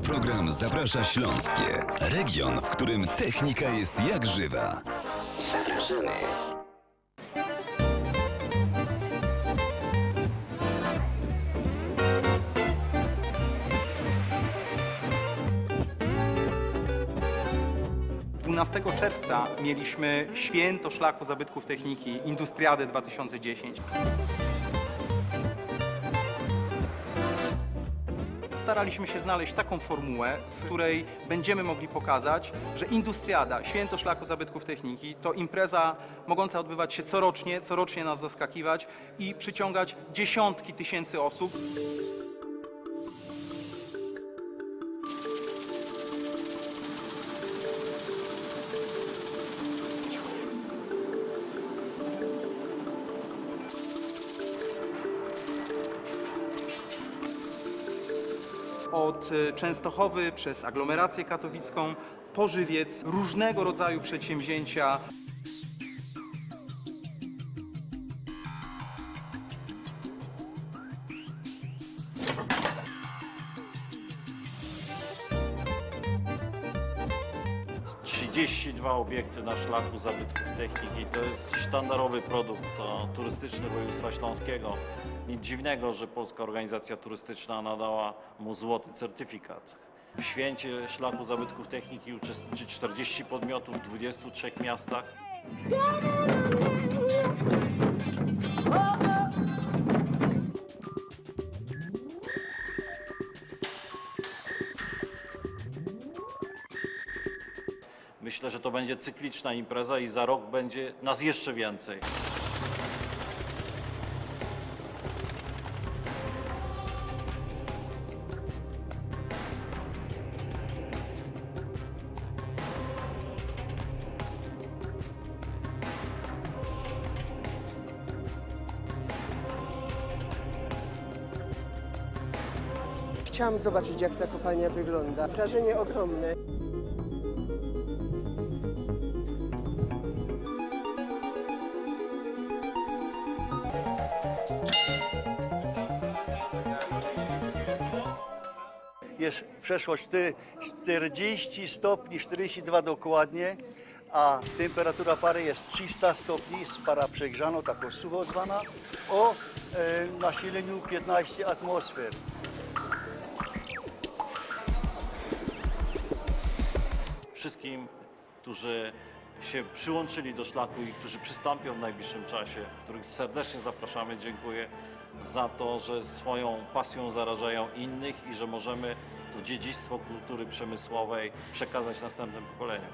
Program zaprasza Śląskie. Region, w którym technika jest jak żywa. Zapraszamy. - 12 czerwca mieliśmy święto szlaku zabytków techniki Industriadę 2010. Staraliśmy się znaleźć taką formułę, w której będziemy mogli pokazać, że Industriada, święto szlaku zabytków techniki, to impreza mogąca odbywać się corocznie, corocznie nas zaskakiwać i przyciągać dziesiątki tysięcy osób. Od e, Częstochowy przez aglomerację katowicką, po Żywiec, różnego rodzaju przedsięwzięcia. 32 obiekty na szlaku zabytków techniki. To jest sztandarowy produkt turystyczny województwa śląskiego. Nic dziwnego, że Polska Organizacja Turystyczna nadała mu złoty certyfikat. W święcie szlaku zabytków techniki uczestniczy 40 podmiotów w 23 miastach. Myślę, że to będzie cykliczna impreza i za rok będzie nas jeszcze więcej. Chciałam zobaczyć, jak ta kopalnia wygląda. Wrażenie ogromne. Jest przeszło czty- 40 stopni, 42 dokładnie, a temperatura pary jest 300 stopni, para przegrzana, taką sucho zwana, o e, nasileniu 15 atmosfer. Wszystkim, którzy się przyłączyli do szlaku i którzy przystąpią w najbliższym czasie, których serdecznie zapraszamy, dziękuję za to, że swoją pasją zarażają innych i że możemy to dziedzictwo kultury przemysłowej przekazać następnym pokoleniom.